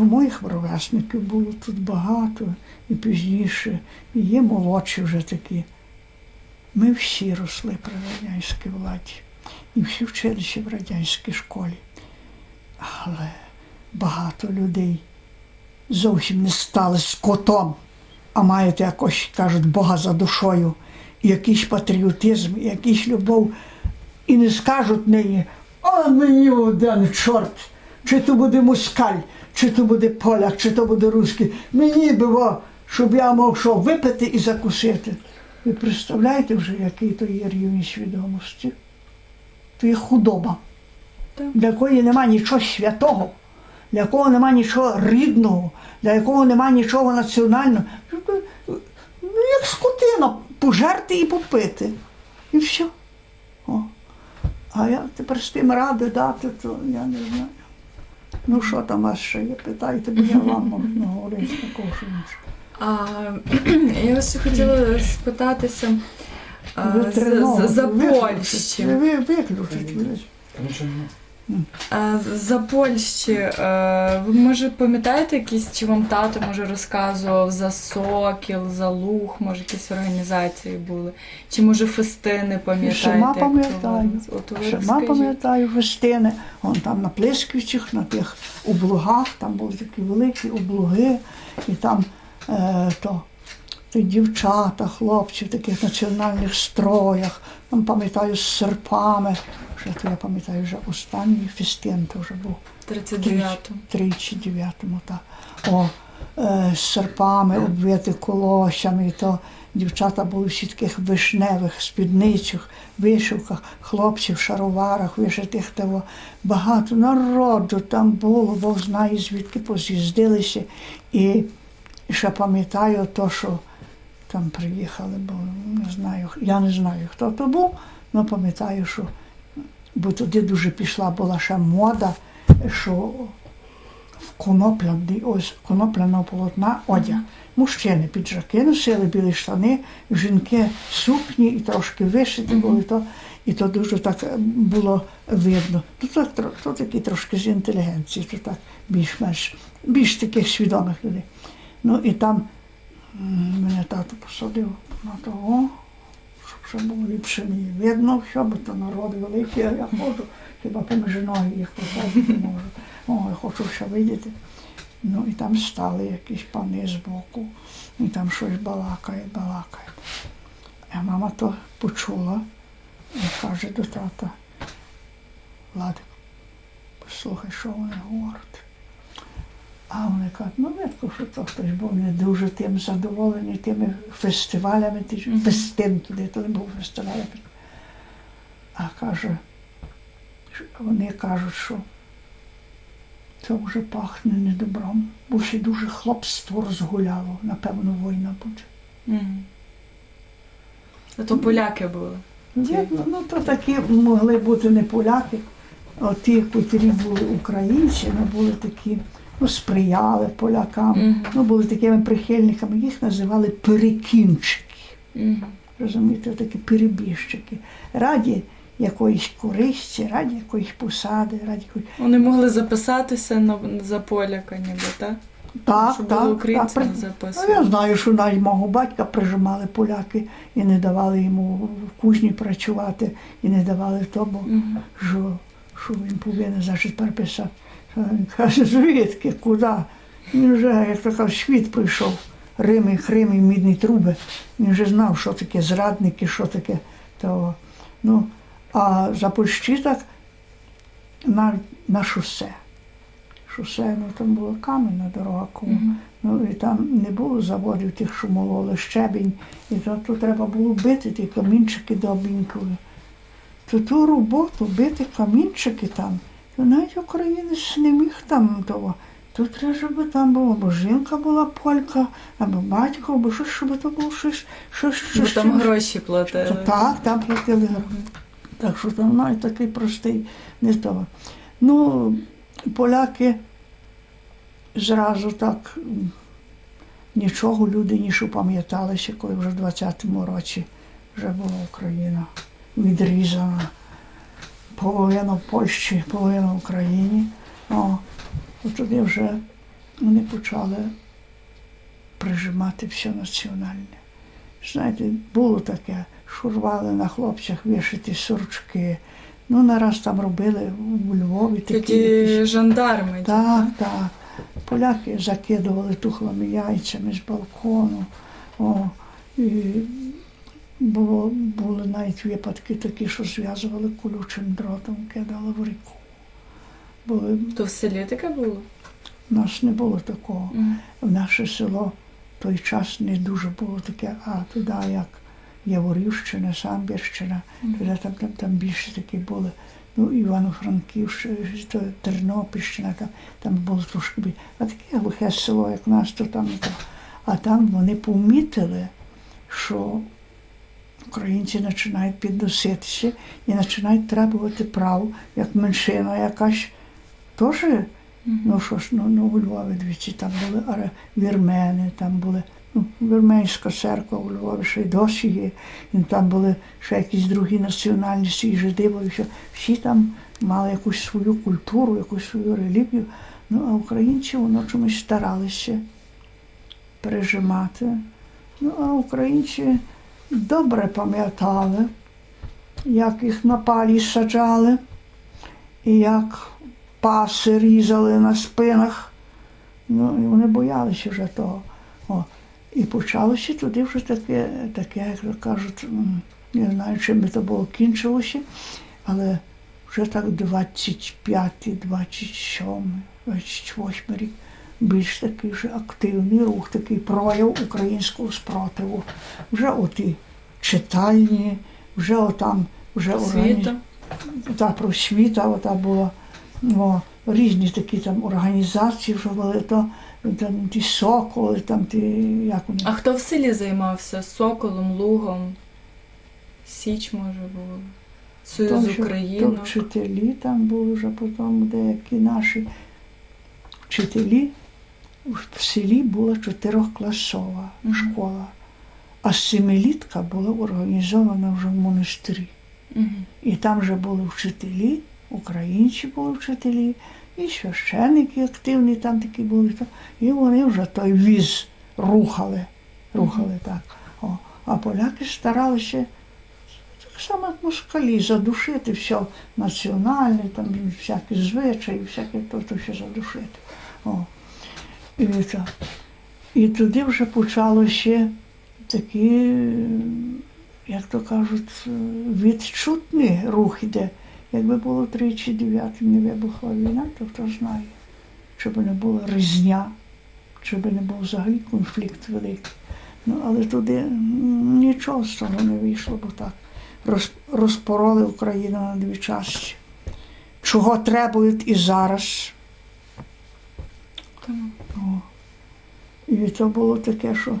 У моїх ровесників було тут багато і пізніше, і є молодші вже такі. Ми всі росли при радянській владі і всі вчилися в радянській школі. Але багато людей зовсім не стали скотом, а маєте якось, кажуть, Бога за душою, якийсь патріотизм, якийсь любов. І не скажуть нині, а мені один чорт, чи то буде москаль, чи то буде поляк, чи то буде русський. Мені було, щоб я мав що випити і закусити. Ви представляєте вже, який то є рівень свідомості? То є худоба, для якої нема нічого святого, для якого нема нічого рідного, для якого нема нічого національного. Ну, як скотина, пожерти і попити. І все. О. А я тепер з тим ради дати, то я не знаю. Ну що там вас ще є? Питайте, бо я вам можу говорити такого що. А, я вас ще хотіла спитатися а, Ви з, з, за. Польщі. Ви ви виключите. ви. А, за Польщі. е, Ви може пам'ятаєте якісь, чи вам тато може розказував за Сокіл, за Луг, може якісь організації були? Чи може фестини пам'ятаєте? Як пам'ятаю. проводились? От ви Сама пам'ятаю фестини. Вон там на Плесківцях, на тих облугах, там були такі великі облуги, і там е, то дівчата, хлопці в таких національних строях, там пам'ятаю з серпами. Вже то я пам'ятаю, вже останній фестин то вже був. 39-му. 39-му, так. О, е, з серпами обвити колосями, і то дівчата були всі таких вишневих спідницях, вишивках, хлопці в шароварах, вишитих того. Багато народу там було, Бог знає, звідки поз'їздилися. І ще пам'ятаю то, що там приїхали, бо не знаю, я не знаю, хто то був, але пам'ятаю, що бо туди дуже пішла була ще мода, що в конопляний, ось конопляного полотна одяг. Мужчини піджаки носили білі штани, жінки сукні і трошки вишиті були, то, і то дуже так було видно. То, то, то, то такі трошки з інтелігенції, то так більш-менш, більш таких свідомих людей. Ну і там мене тато посадив на того, щоб ще було ліпше мені видно, все, бо то народ великий, а я ходжу, хіба поміж ноги їх посадити можу. О, я хочу ще видіти. Ну і там стали якісь пани збоку, і там щось балакає, балакає. А мама то почула і каже до тата, Владик, послухай, що вони говорять. А вони кажуть, ну видко, що то хтось був не дуже тим задоволений тими фестивалями, фестин туди, то не був фестиваль. А каже, вони кажуть, що це вже пахне недобром, бо ще дуже хлопство розгуляло, напевно, війна буде. Мгм. А то поляки були. Видно, ну то такі могли бути не поляки, а ті, котрі були українці, ну були такі, ну сприяли полякам, Мгм. ну були такими прихильниками, їх називали перекінчики. Мгм. Розумієте, такі перебіжчики. Раді якоїсь користі, раді якоїсь посади, раді якоїсь. Вони могли записатися на, за поляка, ніби, так? Так, Щоб так, так, при- Ну, я знаю, що навіть мого батька прижимали поляки і не давали йому в кузні працювати, і не давали тому, Мгм. що, що він повинен значить, переписати. Каже, звідки, куди? Він вже, як то кажуть, світ прийшов. Рим і Хрим і мідні труби. Він вже знав, що таке зрадники, що таке того. Ну, а за Польщі так навіть на шосе. Шосе, ну там була каменна дорога кому. Мгм. Ну і там не було заводів тих, що мололи щебінь, і то, то треба було бити ті камінчики добінькою. То ту роботу бити камінчики там, то навіть українець не міг там того. То треба, щоб там було, або жінка була полька, або батько, або щось, щоб то було щось, щось, Бо щось. там чимось. гроші платили. Так, там платили гроші. Так що там навіть такий простий не того. Ну, поляки зразу так нічого люди ніж пам'яталися, коли вже в 20-му році вже була Україна відрізана. Половина в Польщі, половина в Україні. О, от тоді вже вони почали прижимати все національне. Знаєте, було таке, шурвали на хлопцях вишити сорочки. Ну, нараз там робили у Львові такі. Тоді жандарми. так, так. Поляки закидували тухлими яйцями з балкону. О, і було, були навіть випадки такі, що зв'язували колючим дротом, кидали в ріку. Були, То в селі таке було? у нас не було такого. Мгм. В наше село в той час не дуже було таке, а туди як Яворівщина, Самбірщина, туди там, там, там більше такі були. Ну, Івано-Франківщина, Тернопільщина, там, там було трошки більше. А таке глухе село, як нас, то там. А там вони помітили, що українці починають підноситися і починають требувати прав, як меншина якась. Теж Ну що ж, ну, ну у Львові двічі там були вірмени, там були, ну, вірменська церква у Львові ще й досі є. І там були ще якісь другі національності, і жиди, що всі там мали якусь свою культуру, якусь свою релігію. Ну, а українці воно чомусь старалися пережимати. Ну, а українці добре пам'ятали, як їх на палі саджали, і як паси різали на спинах. Ну, і вони боялися вже того. О. І почалося туди вже таке, таке, як кажуть, не знаю, чим би то було кінчилося, але вже так 25, 27, 28 рік більш такий вже активний рух, такий прояв українського спротиву. Вже оті читальні, вже отам, вже органі- та просвіта, ота була о, різні такі там організації, що були, то там ті соколи, там ті, як вони. А хто в селі займався? Соколом, Лугом? Січ, може, було? Союз України. Вчителі там були вже потім деякі наші вчителі. В селі була чотирьохкласова школа, а семилітка була організована вже в монастирі. І там вже були вчителі, українці були вчителі, і священники активні там такі були. І вони вже той віз рухали, рухали так. О. А поляки старалися так само як москалі задушити все національне, там всякі звичаї, всяке то, то все задушити. О. І, туди вже почалося такі як то кажуть, відчутний рух іде. Якби було 3-9 не вибухла війна, то хто знає, чи б не була різня, чи б не був взагалі конфлікт великий. Ну, але туди нічого з того не вийшло, бо так розпороли Україну на дві частини. Чого требують і зараз. О. І то було таке, що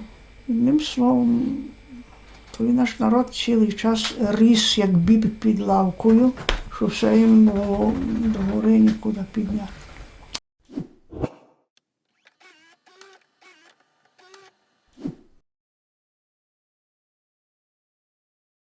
одним словом, той наш народ цілий час ріс, як біб під лавкою, що все їм було до гори нікуди підняти.